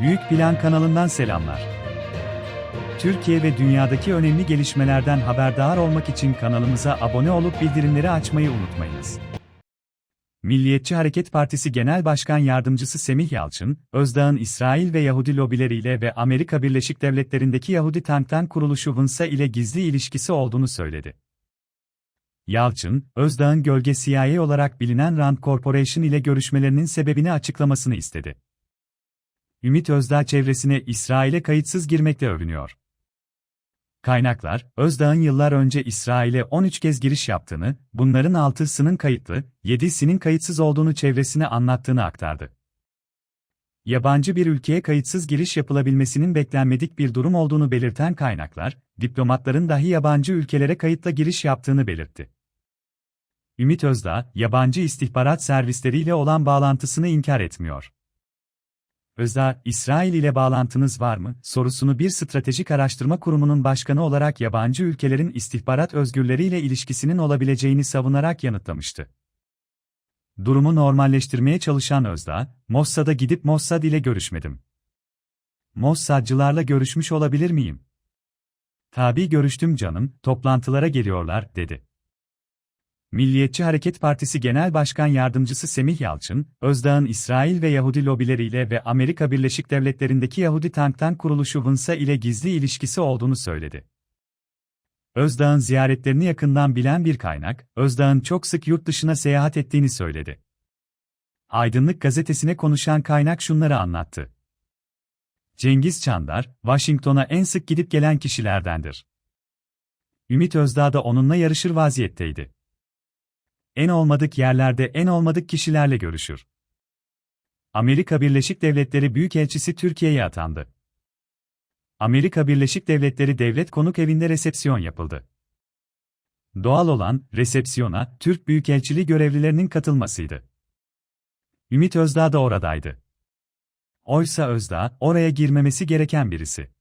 Büyük Plan kanalından selamlar. Türkiye ve dünyadaki önemli gelişmelerden haberdar olmak için kanalımıza abone olup bildirimleri açmayı unutmayınız. Milliyetçi Hareket Partisi Genel Başkan Yardımcısı Semih Yalçın, Özdağ'ın İsrail ve Yahudi lobileriyle ve Amerika Birleşik Devletleri'ndeki Yahudi Think Tank kuruluşu VNSA ile gizli ilişkisi olduğunu söyledi. Yalçın, Özdağ'ın gölge CIA olarak bilinen Rand Corporation ile görüşmelerinin sebebini açıklamasını istedi. Ümit Özdağ çevresine İsrail'e kayıtsız girmekle övünüyor. Kaynaklar, Özdağ'ın yıllar önce İsrail'e 13 kez giriş yaptığını, bunların 6'sının kayıtlı, 7'sinin kayıtsız olduğunu çevresine anlattığını aktardı. Yabancı bir ülkeye kayıtsız giriş yapılabilmesinin beklenmedik bir durum olduğunu belirten kaynaklar, diplomatların dahi yabancı ülkelere kayıtla giriş yaptığını belirtti. Ümit Özdağ, yabancı istihbarat servisleriyle olan bağlantısını inkar etmiyor. Özdağ, İsrail ile bağlantınız var mı? sorusunu bir stratejik araştırma kurumunun başkanı olarak yabancı ülkelerin istihbarat özgürleriyle ilişkisinin olabileceğini savunarak yanıtlamıştı. Durumu normalleştirmeye çalışan Özdağ, Mossad'a gidip Mossad ile görüşmedim. Mossadcılarla görüşmüş olabilir miyim? Tabii görüştüm canım, toplantılara geliyorlar, dedi. Milliyetçi Hareket Partisi Genel Başkan Yardımcısı Semih Yalçın, Özdağ'ın İsrail ve Yahudi lobileriyle ve Amerika Birleşik Devletleri'ndeki Yahudi Think Tank kuruluşu VNSA ile gizli ilişkisi olduğunu söyledi. Özdağ'ın ziyaretlerini yakından bilen bir kaynak, Özdağ'ın çok sık yurt dışına seyahat ettiğini söyledi. Aydınlık gazetesine konuşan kaynak şunları anlattı. Cengiz Çandar, Washington'a en sık gidip gelen kişilerdendir. Ümit Özdağ da onunla yarışır vaziyetteydi. En olmadık yerlerde en olmadık kişilerle görüşür. Amerika Birleşik Devletleri Büyükelçisi Türkiye'ye atandı. Amerika Birleşik Devletleri Devlet Konuk Evi'nde resepsiyon yapıldı. Doğal olan, resepsiyona, Türk Büyükelçiliği görevlilerinin katılmasıydı. Ümit Özdağ da oradaydı. Oysa Özdağ, oraya girmemesi gereken birisi.